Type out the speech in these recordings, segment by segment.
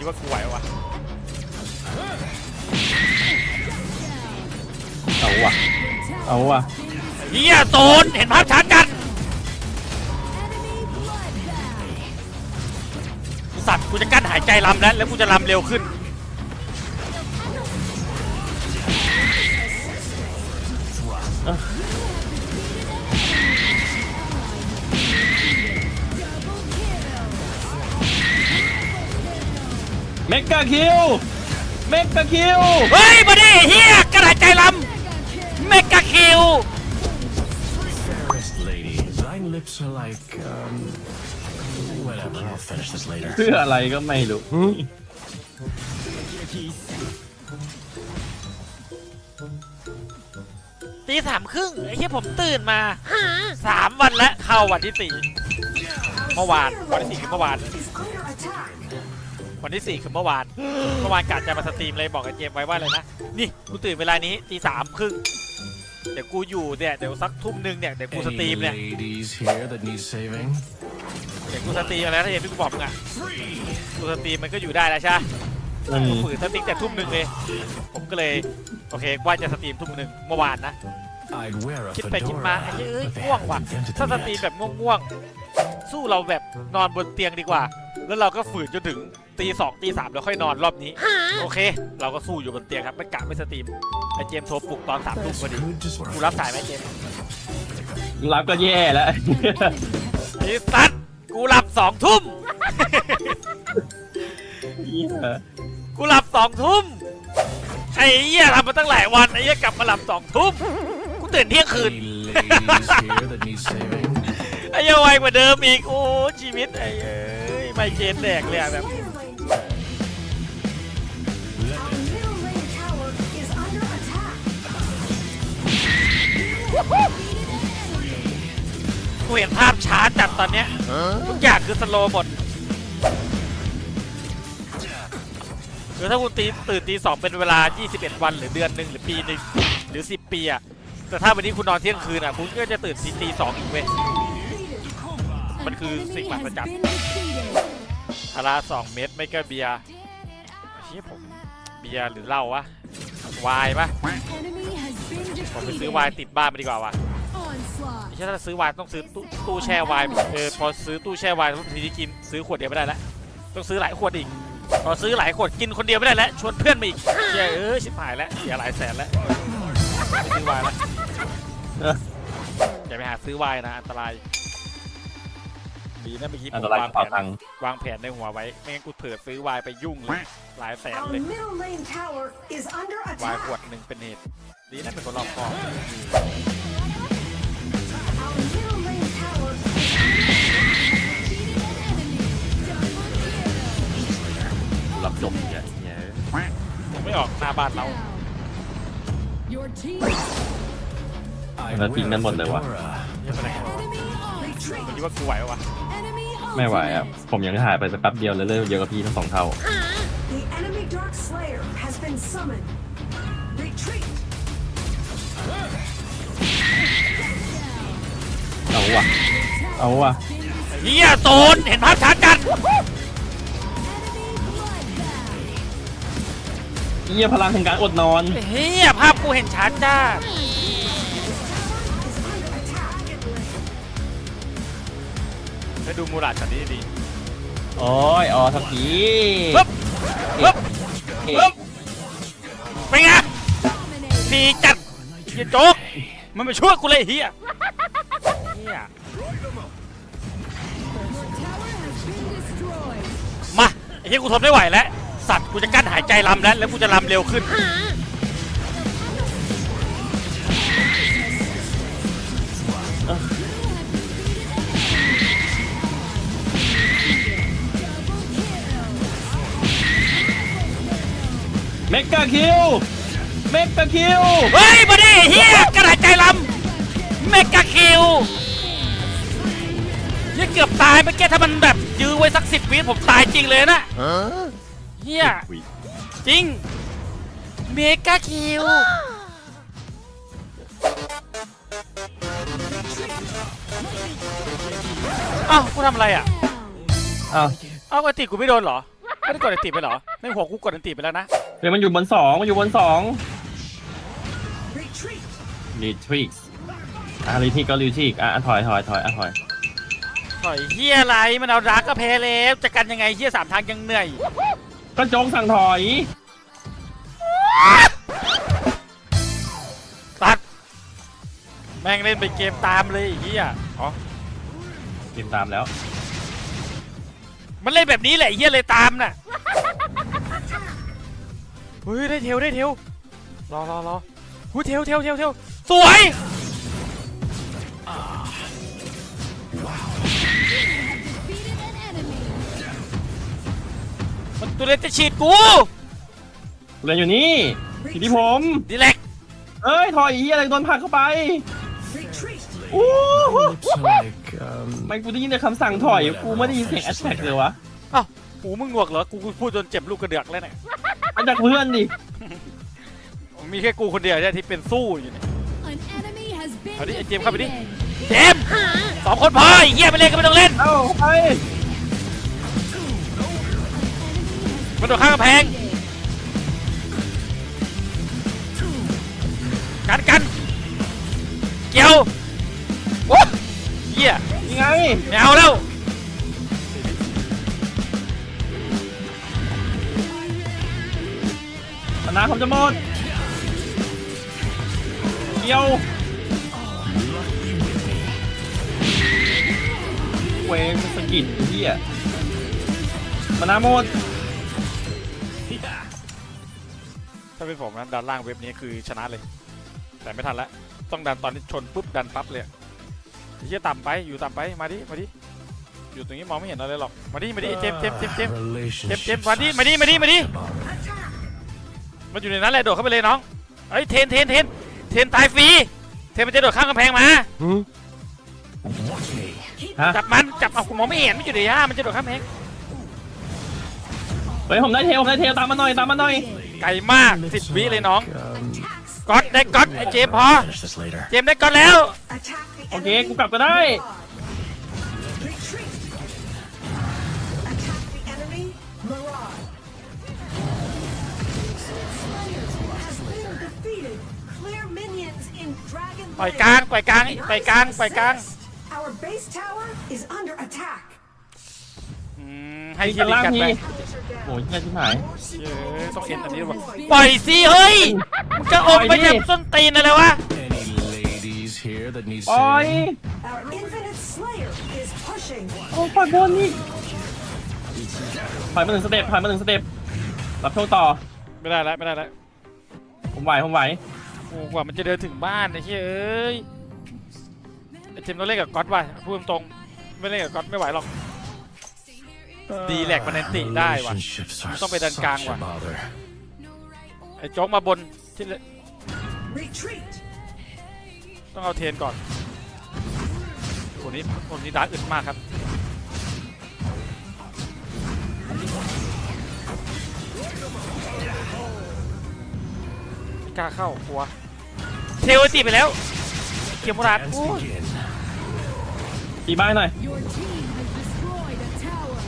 คิดว่ากูไหววะเอาว่ะ เอาว่ะ เฮียโซนเห็นภาพชัดกันกูสัตว์กูจะกั้นหายใจลำแล้วแล้วกูจะลำเร็วขึ้น เมกาคิว เมกาคิว เฮ้ยมาดิเฮียกั้นหายใจลำเมกะคิว Fairest lady, thy lips are like, um, whatever, I'll finish this later. เพื่ออะไรก็ไม่รู้ตีสามครึ่งไอ้เหี้ยผมตื่นมาสามวันแล้วเข้าวันที่สี่เมื่อวานวันที่สี่คือเมื่อวาน วันที่สี่คือเมื่อวาน เมื่อวานกะจะมาสตรีมเลยบอกกับเจมส์ไว้ว่าเลยนะ นี่กูตื่นเวลานี้ตีสามครึ่งเดี๋ยวกูอยู่เนี่ยเดี๋ยวสักทุ่มหนึงเนี่ยเดี๋ยวกูสตรีม Any เนี่ย ladies here that need saving? เดี๋ยวกูสตรีมแล้วถ้าเห็นที่กูบอกมึงอะกูสตรีมมันก็อยู่ได้แล้วใช่ไหมอืมกูฝืนสตรีมแต่ทุ่มหนึ่งเลย ผมก็เลยโอเคว่าจะสตรีมทุ่มหนึ่งเมื่อวานนะ I'd wear a คิดไปคิดมาไอ้ fedora, เอ้ย but they ง่วงว่ะ haven't invented ถ้าส them ตรีม yet. แบบง่วงๆสู้เราแบบนอนบนเตียงดีกว่า แล้วเราก็ฝืนจนถึง ตีสองตีสามแล้วค่อยนอนรอบนี้ โอเค เราก็สู้อยู่บนเตียงครับไม่กะไม่สตรีมไอเจมส์โทรปลุกตอนสามทุ่ม That's พอดี good, just what กู I'm รับสายไหมเจมส์รับก็แย่แล้วไอ้สัตว์กูหลับสองทุ่มเหี้ยกูหลับสองทุ่มไอ้เหี้ยทำมาตั้งหลายวันไอ้เหี้ยกลับมาหลับสองทุ่มกูตื่นเที่ยงคืน Any ladies here that need saving? ไอ้เหี้ยไวกว่าเดิมอีกโอ้ชีวิตไอ้เอ้ยไมเกรนแดกเลยอะแบบ กูเห็นภาพช้าจัดตอนเนี้ยทุกอย่างคือสโลว์หมดคือถ้าคุณตีตื่นตีสองเป็นเวลา 21 วันหรือเดือนหนึ่งหรือปีหนึ่งหรือ 10 ปีอะแต่ถ้าวันนี้คุณนอนเที่ยงคืนอะคุณก็จะตื่นตีตีสองอีกเว้ย มันคือสิ่งมหัศจรรย์พาราสองเม็ดไม่ก็เบียร์เชี่ยผมเบียร์หรือเหล้าวะ วายปะผมไปซื้อวายติดบ้านไปดีกว่าวะไม่ใช่ถ้าซื้อไวน์ต้องซื้อตู้ตู้แช่ไวน์เออพอซื้อตู้แช่ไวน์ทุกทีที่กินซื้อขวดเดียวไม่ได้แล้วต้องซื้อหลายขวดอีกพอซื้อหลายขวดกินคนเดียวไม่ได้แล้วชวนเพื่อนมาอีกเย้ยเออชิบหายแล้วเสียหลายแสนแล้วไม่ซื้อไวน์แล้วเอออย่าไปหาซื้อไวน์นะอันตราย ดีนะเมื่อกี้ผอันมตรายกวาระงแผเป๋านตังค์วางแผนในหัวไว้ ไม่งั้นกูเผื่อซื้อไวน์ไปยุ่งเลย หลายแสน Our เลย middle lane tower is under ไวน์ attack. ขวดหนึ่งเป็นเหตุ ดีนะเป็นคนรอบคอบ Our middle lane tower is รับจบอย่างเงี้ยเหี้ยไม่ออกหน้าบ้านเรา Your team I'd That's wear a been one, though, ah. fedora, ไม่เป็นไร enemy มึงคิดว่ากูไหวปะวะ enemy ไม่ไหวอะ ผมยังหายไปสักแป๊บเดียวแล้วเริ่มเยอะกว่าพี่ทั้งสองเท่า the enemy dark slayer has been summoned. Retreat. เอาว่ะ เอาว่ะ เฮียโซนเห็นภาพชัดกันเยี่ยพลังแห่งการอดนอน เฮียภาพกูเห็นชัดจ้า Is under attack. ไปดูมูราดช็อตนี้ดีโอ้ยอ๋อทักทีปึ๊บปึ๊บเอ๊ะปึ๊บเป็นไงดีจัดเฮียโจ๊กมันมาช่วยกูเลยเฮียเฮียมาไอ้เฮียกูทนไม่ไหวแล้ว สัตว์กูจะกั้นหายใจลำแล้วแล้วกูจะลำเร็วขึ้น กาคิว เมกาคิว เฮ้ยมาดิเฮียกั้นหายใจลำเมกะคิวเฮียเกือบตายเมื่อกี้ถ้ามันแบบยื้อไว้สักสิบวิผมตายจริงเลยนะเฮียจริง เมกาคิวอ้าวกูทำอะไรอะอ้าวอ้าวปกติกูไม่โดนเหรอไม่ได้กดอันติไปเหรอในหัวกูกดอันติไปแล้วนะ เฮ้ยมันอยู่บนสองมันอยู่บนสอง Retreat. รีทริกอะรีทริกก็รีทริกอะถอยถอยถอยอะถอยถอยเฮียอะไรมันเอาดักก็แพ้แล้วจะกันยังไงเฮียสามทางยังเหนื่อยก็โจงสั่งถอยตัดแม่งเล่นเป็นเกมตามเลยไอ้เฮียอ๋อติดตามแล้ว มันเล่นแบบนี้แหละไอ้เฮียเลยตามน่ะ เฮ้ยได้เทวได้เทวรอรอรอหูเทวเทวเทวเทวสวย Defeated an enemy. มันตัวเล่นจะฉีดกูเรียนอยู่นี่อยู่ที่ผมดีเล็กเอ้ยถอยอีอะไรโดนผลักเข้าไป Retreat. อู้หู Looks like um, ไม่กูได้ยินแต่คำสั่งถอยกูไม่ได้ยินเสียงแอชแท็กเลยวะอ้าวหูมึงหนวกเหรอกูกูพูดจนเจ็บลูกกระเดือกแล้วเนี่ย มาจากเพื่อนดิ มีแค่กูคนเดียวเนี่ยที่เป็นสู้อยู่เนี่ย An enemy has been เอาดิไอ้เจมส์เข้าไปดิ defeated. เจมส์สองคนพอไอ้เฮียไม่เล่นก็ไม่ต้องเล่น เอ้าไปมันโดดข้างกำแพง กันกัน เกี่ยวโอ้เหี้ยยังไง ไม่เอาแล้ว นะผมจะหมดเกี่ยวเวงสะกิดเฮียมานาหมดถ้าเป็นผมนะดันล่างเว็บนี้คือชนะเลย แต่ไม่ทันละต้องดันตอนที่ชนปุ๊บดันปั๊บเลยเหี้ยต่ำไปอยู่ต่ำไปมาดิมาดิอยู่ตรงนี้มองไม่เห็นอะไรหรอกมาดิมาดิเจมส์เจมส์เจมส์เจมส์ relationships เจมมาดิมาดิมาดิมาดิ มันอยู่ในนั้นแหละโดดเข้าไปเลยน้องเอ้ยเทนเทนเทนเทนตายฟรีเทนมันจะโดดข้ามกำแพงมา Watch me. ฮะจับมันจับเอากูมองไม่เห็นมันอยู่ในย่ามันจะโดดข้ามกำแพงเฮ้ยผมได้เทลผมได้เทลตามมาหน่อยตามมาหน่อยไกลมากสิบวิเลยน้อง Um, ก๊อตได้ก๊อตไอ้เจมส์พอ finish this later. เจมส์ได้ก๊อตแล้ว Attack the โอเค enemy. กูกลับก็ได้ ปล่อย Lane. กลางปล่อยกลางปล่อยกลางปล่อยกลาง Our base tower is under attack. อืมให้คิริกันไปโอ้ยแย่ที่หายเย้ยต้องเอ็นอันนี้ว่ะปล่อยสิเฮ้ยมึงจะอมไปจับส้นตีนอะไรวะ Any ladies here that need โอ้ย saving? Our infinite slayer is pushing. โอ้ยปล่อยบนนี่ถอยมาหนึ่งสเต็ปถอยมาหนึ่งสเต็ปรับโชคต่อไม่ได้แล้วไม่ได้แล้วผมไหวผมไหว โอ้กว่ามันจะเดินถึงบ้านไอ้เฮ้ยเอ้ยไอ้เจมส์ต้องเล่นกับก๊อตว่ะพูดตรงๆไม่เล่นกับก๊อตไม่ไหวหรอก ดีแหลกมันแอนติได้ว่ะ Relationships are ต้องไปดันกลาง such a ว่ะ bother. ไอ้โจ๊กมาบนที่เล Retreat. ต้องเอาเทนก่อนคนนี้คนนี้ดาร์กอึดมากครับไม่ กล้าเข้ากลัวเทวติไปแล้วเกียร์มุราด Let's โอ้ย begin. ตีบ้านหน่อย Your team has destroyed a tower.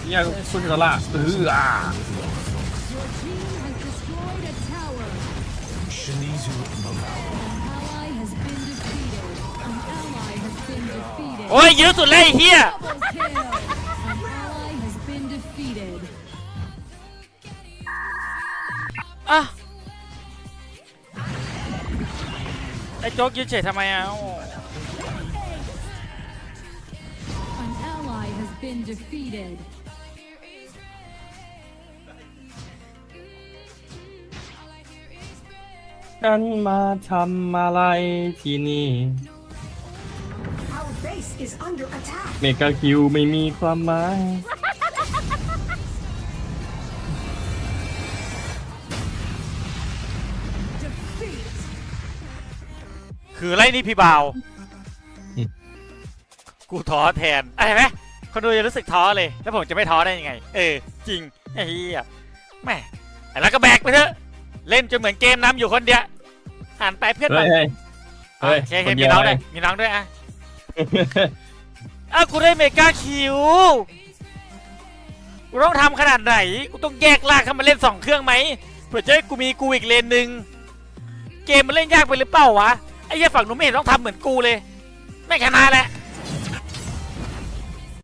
เฮียคุณสละเอออะ Your team has destroyed a tower. Shinizu Malau. An ally has been defeated. An ally has been defeated. โอ้ยเยอะสุดเลยไอ้เฮีย Double kill. An ally has been defeated. อะ ไอ้โจ๊กยืนเฉยทำไมอะโอ้ An ally has been defeated. กันมาทำอะไรที่นี่ Our base is under attack. เมกาคิวไม่มีความหมาย คือไล่นี่พี่เบากูท้อแทนอะไรไหมคนดูจะรู้สึกท้อเลย แล้วผมจะไม่ท้อได้ยังไง เออ จริงไอ้เหี้ยแม่แล้วก็แบกไปเถอะ เล่นจนเหมือนเกมน้ำอยู่คนเดียวหันไปเพื่อนไปเฮ้ยเฮ้ยเฮ้ยมีน้องด้วยมีน้องด้วยอะอ้ากูได้เมกาคิวกูต้องทำขนาดไหน กูต้องแยกลากเข้ามาเล่นสองเครื่องไหมเพื่อจะให้กูมีกูอีกเลนหนึ่งเกมมันเล่นยากไปหรือเปล่าวะ ไอ้เหี้ยฝั่งหนูไม่เห็นต้องทำเหมือนกูเลย ไม่ชนะแหละ